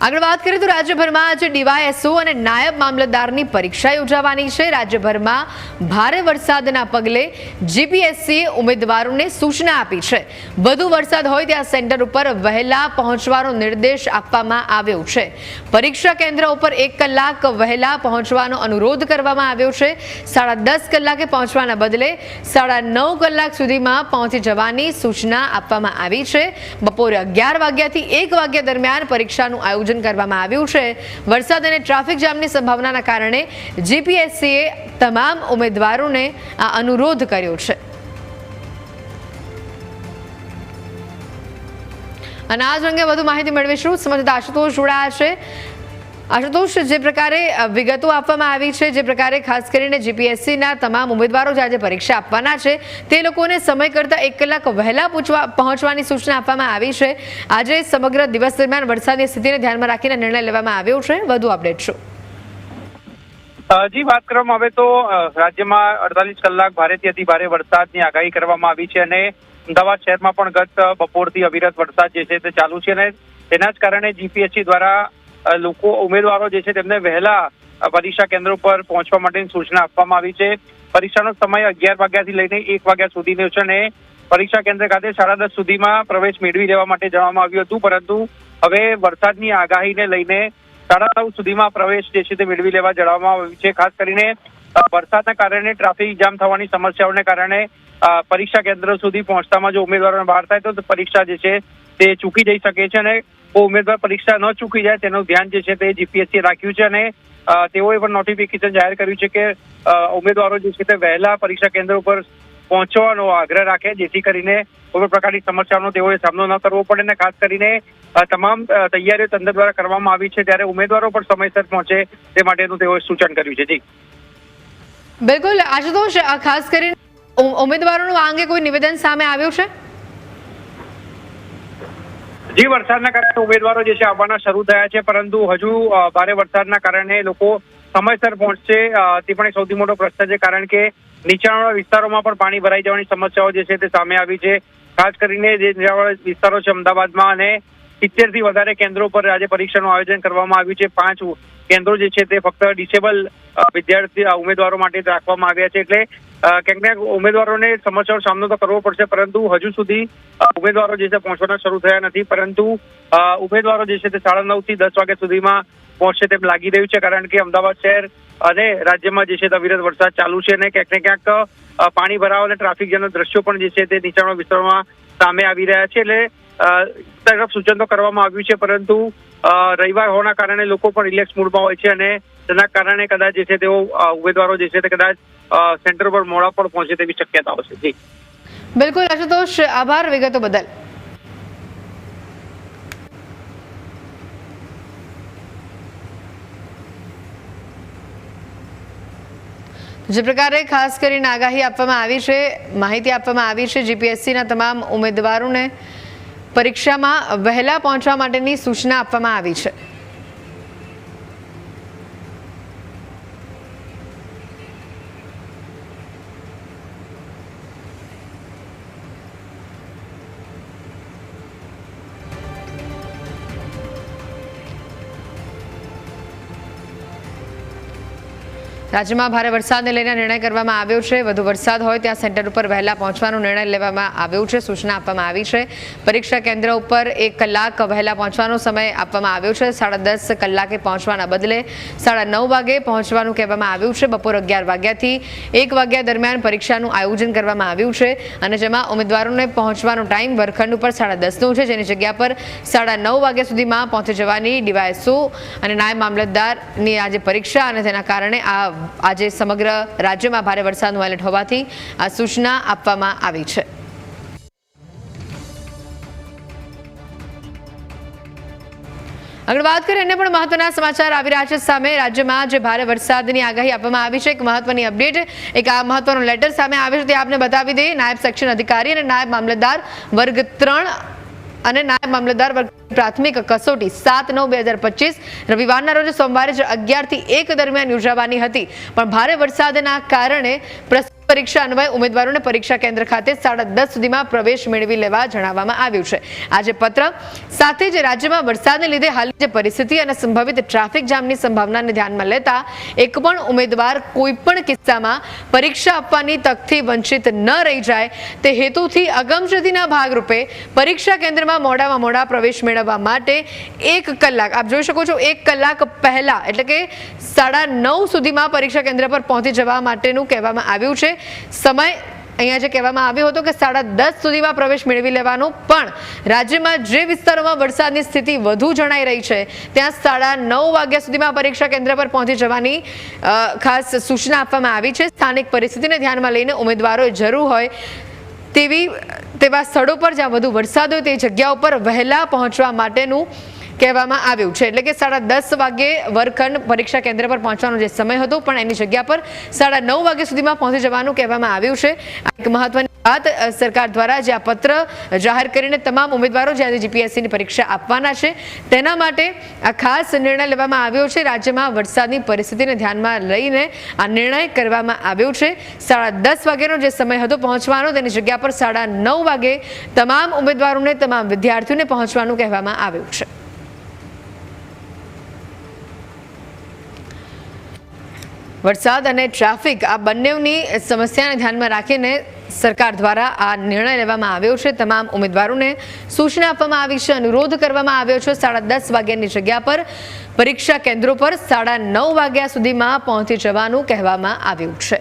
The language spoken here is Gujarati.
આગળ વાત કરીએ તો રાજ્યભરમાં આજે ડીવાયએસઓ અને નાયબ મામલતદારની પરીક્ષા યોજાવાની છે. રાજ્યભરમાં ભારે વરસાદના પગલે જીપીએસસીએ ઉમેદવારોને સૂચના આપી છે. વધુ વરસાદ હોય ત્યાં સેન્ટર ઉપર વહેલા પહોંચવાનો નિર્દેશ આપવામાં આવ્યો છે. પરીક્ષા કેન્દ્ર ઉપર એક કલાક વહેલા પહોંચવાનો અનુરોધ કરવામાં આવ્યો છે. સાડા દસ કલાકે પહોંચવાના બદલે સાડા નવ કલાક સુધીમાં પહોંચી જવાની સૂચના આપવામાં આવી છે. બપોરે અગિયાર વાગ્યાથી એક વાગ્યા દરમિયાન પરીક્ષાનું આયોજન કરવામાં આવ્યું છે. વરસાદ અને ટ્રાફિક જામની સંભાવનાના કારણે જીપીએસસીએ તમામ ઉમેદવારોને આ અનુરોધ કર્યો છે. અને આ જ અંગે વધુ માહિતી મેળવીશું. સમજતા આશુતોષ જોડાયા છે. આશુતોષ, જે પ્રકારે વિગતો આપવામાં આવી છે, જે પ્રકારે ખાસ કરીને જીપીએસસીના તમામ ઉમેદવારો જે આજે પરીક્ષા આપવાના છે, તે લોકોને સમય કરતાં એક કલાક વહેલા પૂછવા, પહોંચવાની સૂચના આપવામાં આવી છે. આજે સમગ્ર દિવસ દરમિયાન વરસાદની સ્થિતિને ધ્યાનમાં રાખીને નિર્ણય લેવામાં આવ્યો છે. વધુ અપડેટ શું? જી, વાત કરવામાં આવે તો રાજ્યમાં અડતાલીસ કલાક ભારેથી અતિ ભારે વરસાદની આગાહી કરવામાં આવી છે અને અમદાવાદ શહેરમાં પણ ગત બપોરથી અવિરત વરસાદ જે છે તે ચાલુ છે અને તેના જ કારણે જીપીએસસી દ્વારા લોકો ઉમેદવારો જે છે તેમને વહેલા પરીક્ષા કેન્દ્રો પર પહોંચવા માટેની સૂચના આપવામાં આવી છે. પરીક્ષાનો સમય અગિયાર વાગ્યાથી લઈને એક વાગ્યા સુધીનો છે અને પરીક્ષા કેન્દ્ર ખાતે સાડા દસ સુધીમાં પ્રવેશ મેળવી લેવા માટે જણાવવામાં આવ્યું હતું. પરંતુ હવે વરસાદની આગાહીને લઈને સાડા નવ સુધીમાં પ્રવેશ જે છે તે મેળવી લેવા જણાવવામાં આવ્યું છે. ખાસ કરીને વરસાદના કારણે ટ્રાફિક જામ થવાની સમસ્યાઓને કારણે પરીક્ષા કેન્દ્ર સુધી પહોંચતામાં જો ઉમેદવારોને બહાર થાય તો પરીક્ષા જે છે તે ચૂકી જઈ શકે છે અને ઉમેદવાર પરીક્ષા ન ચૂકી જાય તેનું ધ્યાન જે છે તે જીપીએસસી રાખ્યું છે અને તેઓએ પણ નોટિફિકેશન જાહેર કર્યું છે કે ઉમેદવારો જે છે તે વહેલા પરીક્ષા કેન્દ્ર ઉપર પહોંચવાનો આગ્રહ રાખે, જેથી કરીને કોઈ પ્રકારની સમસ્યાનો તેઓએ સામનો ન કરવો પડે અને ખાસ કરીને તમામ તૈયારીઓ તંત્ર દ્વારા કરવામાં આવી છે ત્યારે ઉમેદવારો પણ સમયસર પહોંચે તે માટેનું તેઓએ સૂચન કર્યું છે. જી. બિલકુલ, આશુતોષ ખાસ કરીને ઉમેદવારોનું આ અંગે કોઈ નિવેદન સામે આવ્યું છે? જી વરસાદના કારણે ઉમેદવારો જે છે આવવાના શરૂ થયા છે, પરંતુ હજુ ભારે વરસાદના કારણે લોકો સમયસર પહોંચશે. તે પણ સૌથી મોટો પ્રશ્ન છે, કારણ કે નીચાણવાળા વિસ્તારોમાં પણ પાણી ભરાઈ જવાની સમસ્યાઓ જે છે તે સામે આવી છે. ખાસ કરીને જે નીચાણવાળા વિસ્તારો છે અમદાવાદમાં અને સિત્તેરથી વધારે કેન્દ્રો પર આજે પરીક્ષાનું આયોજન કરવામાં આવ્યું છે. પાંચ કેન્દ્રો જે છે તે ફક્ત ડિસેબલ વિદ્યાર્થી ઉમેદવારો માટે રાખવામાં આવ્યા છે. એટલે ક્યાંક ને ઉમેદવારોને સમસ્યાનો સામનો તો કરવો પડશે, પરંતુ હજુ સુધી ઉમેદવારો જે છે પહોંચવાના શરૂ થયા નથી, પરંતુ ઉમેદવારો જે છે તે સાડા નવથી દસ વાગ્યા સુધીમાં પહોંચશે તેમ લાગી રહ્યું છે, કારણ કે અમદાવાદ શહેર અને રાજ્યમાં જે છે તે અવિરત વરસાદ ચાલુ છે અને ક્યાંક ને ક્યાંક પાણી ભરાવા અને ટ્રાફિક જેના દ્રશ્યો પણ જે છે તે નીચાણવાળા વિસ્તારોમાં સામે આવી રહ્યા છે, એટલે તરફ સૂચન તો કરવામાં આવ્યું છે, પરંતુ રવિવાર હોવાના કારણે લોકો પણ રિલેક્સ મૂડમાં હોય છે અને તેના કારણે કદાચ જે છે તેઓ ઉમેદવારો જે છે તે કદાચ સેન્ટર પર મોડા પણ પહોંચે તેવી શક્યતાઓ છે. જી. બિલકુલ, આશુતોષ, આભાર વિગતો બદલ. જે પ્રકારે ખાસ કરીને આગાહી આપવામાં આવી છે, માહિતી આપવામાં આવી છે, જીપીએસસીના તમામ ઉમેદવારોને પરીક્ષામાં વહેલા પહોંચવા માટેની સૂચના આપવામાં આવી છે. રાજ્યમાં ભારે વરસાદને લઈને નિર્ણય કરવામાં આવ્યો છે. વધુ વરસાદ હોય ત્યાં સેન્ટર ઉપર વહેલા પહોંચવાનો નિર્ણય લેવામાં આવ્યો છે. સૂચના આપવામાં આવી છે. પરીક્ષા કેન્દ્ર ઉપર એક કલાક વહેલા પહોંચવાનો સમય આપવામાં આવ્યો છે. સાડા દસ કલાકે પહોંચવાના બદલે સાડા નવ વાગે પહોંચવાનું કહેવામાં આવ્યું છે. બપોર અગિયાર વાગ્યાથી એક વાગ્યા દરમિયાન પરીક્ષાનું આયોજન કરવામાં આવ્યું છે અને જેમાં ઉમેદવારોને પહોંચવાનો ટાઈમ વર્ગખંડ ઉપર સાડા દસનો છે. જેની જગ્યા પર સાડા નવ વાગ્યા સુધીમાં પહોંચી જવાની ડીવાયસો અને નાયબ મામલતદારની આજે પરીક્ષા અને તેના કારણે આ આજે સમગ્ર રાજ્યમાં ભારે વરસાદનું એલર્ટ હોવાથી આ સૂચના આપવામાં આવી છે. આગળ વાત કરીએ, અન્ય પણ મહત્વના સમાચાર આવી રહ્યા છે સામે. રાજ્યમાં જે ભારે વરસાદની આગાહી આપવામાં આવી છે, એક મહત્વની અપડેટ, એક આ મહત્વનો લેટર સામે આવ્યો છે તે આપને બતાવી દઈએ. નાયબ સેક્શન અધિકારી અને નાયબ મામલતદાર વર્ગ ત્રણ અને નાયબ મામલતદાર પ્રાથમિક કસોટી સાત નવ બે હજાર પચીસ રવિવારના રોજ સોમવારે અગિયારથી એક દરમિયાન યોજાવાની હતી. પણ ભારે વરસાદના કારણે પ્રસ્તુત પરીક્ષા અન્વયે ઉમેદવારોને પરીક્ષા કેન્દ્ર ખાતે સાડા દસ સુધીમાં પ્રવેશ મેળવી લેવા જણાવવામાં આવ્યું છે. આજે પત્ર સાથે જ રાજ્યમાં વરસાદને લીધે હાલની જે પરિસ્થિતિ અને સંભવિત ટ્રાફિક જામની સંભાવનાને ધ્યાનમાં લેતા એક પણ ઉમેદવાર કોઈપણ કિસ્સામાં પરીક્ષા આપવાની તકથી વંચિત ન રહી જાય. તે હેતુથી અગમચેતીના ભાગરૂપે પરીક્ષા કેન્દ્રમાં મોડામાં મોડા પ્રવેશ મેળવવા માટે એક કલાક, આપ જોઈ શકો છો, એક કલાક પહેલા, એટલે કે સાડા નવ સુધીમાં પરીક્ષા કેન્દ્ર પર પહોંચી જવા માટેનું કહેવામાં આવ્યું છે. સમય અહીંયા જે કહેવામાં આવ્યો હતો કે સાડા દસ સુધીમાં પ્રવેશ મેળવી લેવાનો, પણ રાજ્યમાં જે વિસ્તારોમાં વરસાદની સ્થિતિ વધુ જણાઈ રહી છે, ત્યાં સાડા નવ વાગ્યા સુધીમાં પરીક્ષા કેન્દ્ર પર પહોંચી જવાની ખાસ સૂચના આપવામાં આવી છે. સ્થાનિક પરિસ્થિતિને ધ્યાનમાં લઈને ઉમેદવારોએ જરૂર હોય તેવી, તેવા સ્થળો પર જ્યાં વધુ વરસાદ હોય તે જગ્યા ઉપર વહેલા પહોંચવા માટેનું કહેવામાં આવ્યું છે. એટલે કે સાડા દસ વાગે વર્ગખંડ પરીક્ષા કેન્દ્ર પર પહોંચવાનો જે સમય હતો, પણ એની જગ્યા પર સાડા નવ વાગ્યા સુધીમાં પહોંચી જવાનું કહેવામાં આવ્યું છે. એક મહત્વની વાત સરકાર દ્વારા જે આ પત્ર જાહેર કરીને તમામ ઉમેદવારો જે આજે જીપીએસસીની પરીક્ષા આપવાના છે, તેના માટે આ ખાસ નિર્ણય લેવામાં આવ્યો છે. રાજ્યમાં વરસાદની પરિસ્થિતિને ધ્યાનમાં લઈને આ નિર્ણય કરવામાં આવ્યો છે. સાડા દસ વાગ્યાનો જે સમય હતો પહોંચવાનો, તેની જગ્યા પર સાડા નવ વાગે તમામ ઉમેદવારોને, તમામ વિદ્યાર્થીઓને પહોંચવાનું કહેવામાં આવ્યું છે. વરસાદ અને ટ્રાફિક આ બંનેની સમસ્યાને ધ્યાનમાં રાખીને સરકાર દ્વારા આ નિર્ણય લેવામાં આવ્યો છે. તમામ ઉમેદવારોને સૂચના આપવામાં આવી છે. અનુરોધ કરવામાં આવ્યો છે સાડા દસ વાગ્યાની જગ્યા પર. પરીક્ષા કેન્દ્રો પર સાડા નવ વાગ્યા સુધીમાં પહોંચી જવાનું કહેવામાં આવ્યું છે.